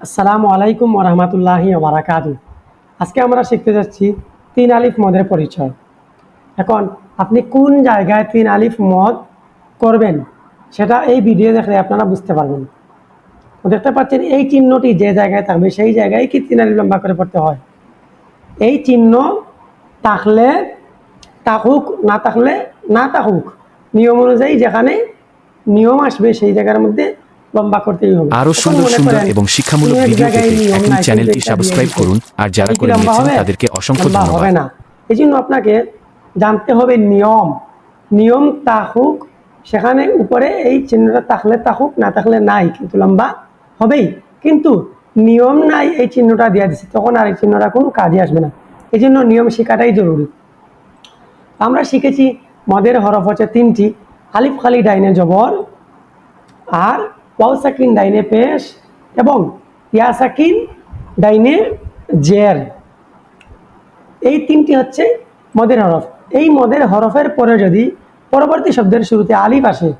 আসসালামু আলাইকুম ওরহমতুল্লাহি ওবরাকাতু আজকে আমরা শিখতে যাচ্ছি তিন আলিফ মদের পরিচয়। এখন আপনি কোন জায়গায় তিন আলিফ মদ করবেন, সেটা এই ভিডিও দেখলে আপনারা বুঝতে পারবেন। দেখতে পাচ্ছেন, এই চিহ্নটি যে জায়গায় থাকবে, সেই জায়গায় কি তিন আলিফ লম্বা করে পড়তে হয়? এই চিহ্ন থাকলে তাকুক না থাকলে না তাকুক নিয়ম অনুযায়ী যেখানে নিয়ম আসবে, সেই জায়গার মধ্যে লম্বা করতেই হবে। আরও সুন্দর সুন্দর এবং শিক্ষামূলক ভিডিও পেতে এখন চ্যানেলটি কিন্তু সাবস্ক্রাইব করুন। আর যারা করে নিয়েছেন তাদেরকে অসংখ্য লম্বা হবে না। এই জন্য আপনাকে জানতে হবে নিয়ম। নিয়ম তাহুক সেখানে উপরে এই চিহ্নটা থাকলে তাহুক না থাকলে নাই কিন্তু লম্বা হবেই। কিন্তু নিয়ম নাই এই চিহ্নটা দিয়ে দিচ্ছে তখন আর এই চিহ্নটা কোনো কাজে আসবে না। এই জন্য নিয়ম শেখাটাই জরুরি। আমরা শিখেছি মদের হরফ হচ্ছে তিনটি আলিফ খালি ডাইনে জবর আর ওয়াও সাকিন ডাইনে পেশ এবং ইয়া সাকিন ডাইনে জের। এই তিনটি হচ্ছে মদের হরফ। এই মদের হরফের পরে যদি পরবর্তী শব্দের শুরুতে আলিফ আসে,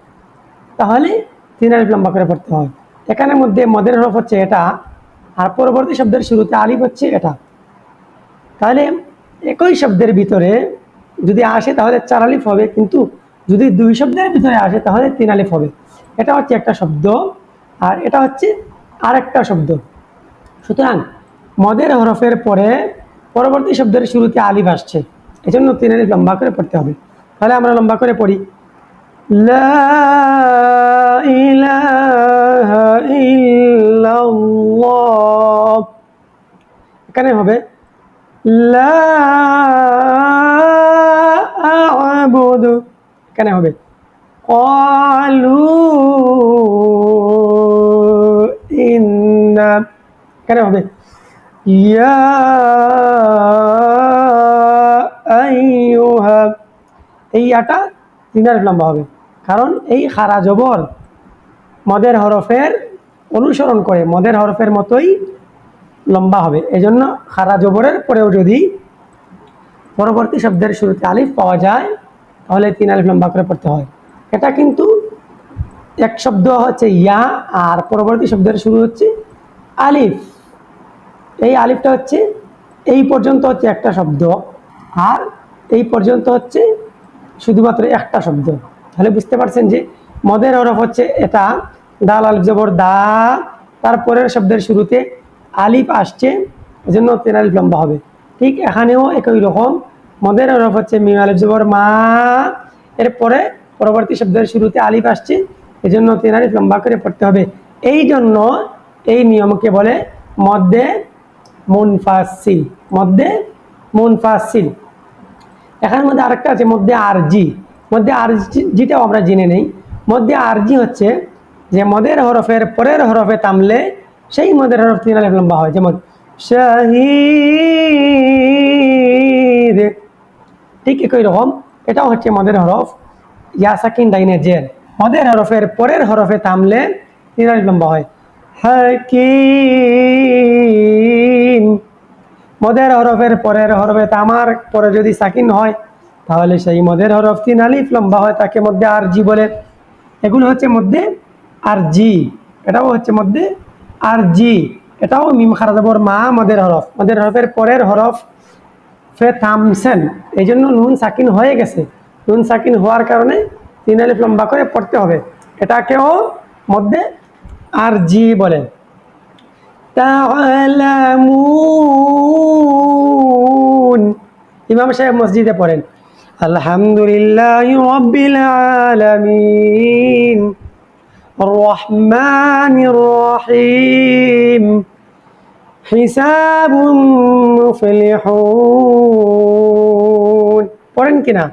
তাহলে তিন আলিফ লম্বা করে পড়তে হয়। এখানে মধ্যে মদের হরফ হচ্ছে এটা, আর পরবর্তী শব্দের শুরুতে আলিফ হচ্ছে এটা। তাহলে একই শব্দের ভিতরে যদি আসে, তাহলে চার আলিফ হবে, কিন্তু যদি দুই শব্দের ভিতরে আসে, তাহলে তিন আলিফ হবে। এটা হচ্ছে একটা শব্দ আর এটা হচ্ছে আরেকটা শব্দ। সুতরাং মদের হরফের পরে পরবর্তী শব্দের শুরুতে আলিফ আসছে। এজন্য তিন আলিফ লম্বা করে পড়তে হবে। তাহলে আমরা লম্বা করে পড়ি। এখানে হবে, লা এখানে হবে قالوا ইন্না এখানে হবে ইয়া আইয়ুহা এই আটা তিন আলিফ লম্বা হবে কারণ এই খারা জবর মদের হরফের অনুসরণ করে মদের হরফের মতোই লম্বা হবে এজন্য খারা জবরের পরেও যদি পরবর্তী শব্দের শুরুতে আলিফ পাওয়া যায় তাহলে তিন আলিফ লম্বা করে পড়তে হয় এটা কিন্তু এক শব্দ হচ্ছে ইয়া, আর পরবর্তী শব্দের শুরু হচ্ছে আলিফ। এই আলিফটা হচ্ছে এই পর্যন্ত হচ্ছে একটা শব্দ, আর এই পর্যন্ত হচ্ছে শুধুমাত্র একটা শব্দ। তাহলে বুঝতে পারছেন যে মদের হরফ হচ্ছে এটা, দাল, আলিফ, জবর, দা। তারপরের শব্দের শুরুতে আলিফ আসছে, এজন্য তিন আলিফ লম্বা হবে। ঠিক এখানেও একই রকম, মদের হরফ হচ্ছে মিম, আলিফ, জবর, মা। এরপরে পরবর্তী শব্দের শুরুতে আলিফ আসছে, এজন্য তিন আলিফ লম্বা করে পড়তে হবে। এই জন্য এই নিয়মকে বলে মধ্যে মুনফাসিল মধ্যে মুনফাসিল এখানের মধ্যে আরেকটা আছে মধ্যে আরজি। মধ্যে আরজিটাও আমরা জেনে নেই। মধ্যে আরজি হচ্ছে যে মদের হরফের পরের হরফে তামলে সেই মদের হরফ তিন আলিফ লম্বা হয়। যেমন শাহিদ, ঠিক একই রকম। এটাও হচ্ছে মদের হরফ। ইয়াসাকিন ডাইনে জের মদের হরফের পরের হরফে থামলে আলিফ লম্বা হয়। হাকিম। মদের হরফের পরের হরফে তামার পরে যদি সাকিন হয়, তাহলে সেই মদের হরফ তিন আলিফ লম্বা হয় তাকে মধ্যে আর জি বলে। এগুলো হচ্ছে মধ্যে আর জি এটাও হচ্ছে মধ্যে আর জি এটাও মিম খারাজবর মা মদের হরফ। মদের হরফের পরের হরফ ফে থামছেন এই জন্য নুন সাকিন হয়ে গেছে। নুন সাকিন হওয়ার কারণে তিন আলিফ লম্বা করে পড়তে হবে। এটাকেও মধ্যে আর জি বলেন ইমাম সাহেব মসজিদে পড়েন। আলহামদুলিল্লাহ পড়েন কিনা?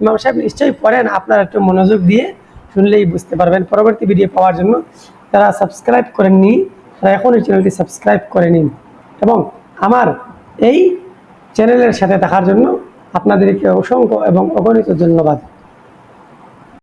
ইমাম সাহেব নিশ্চয়ই পড়েন, আপনারা একটু মনোযোগ দিয়ে শুনলেই বুঝতে পারবেন। পরবর্তী ভিডিও পাওয়ার জন্য তারা সাবস্ক্রাইব করেননি, তারা এখন এই চ্যানেলটি সাবস্ক্রাইব করে নিন এবং আমার এই চ্যানেলের সাথে দেখার জন্য আপনাদেরকে অসংখ্য এবং অগণিত ধন্যবাদ।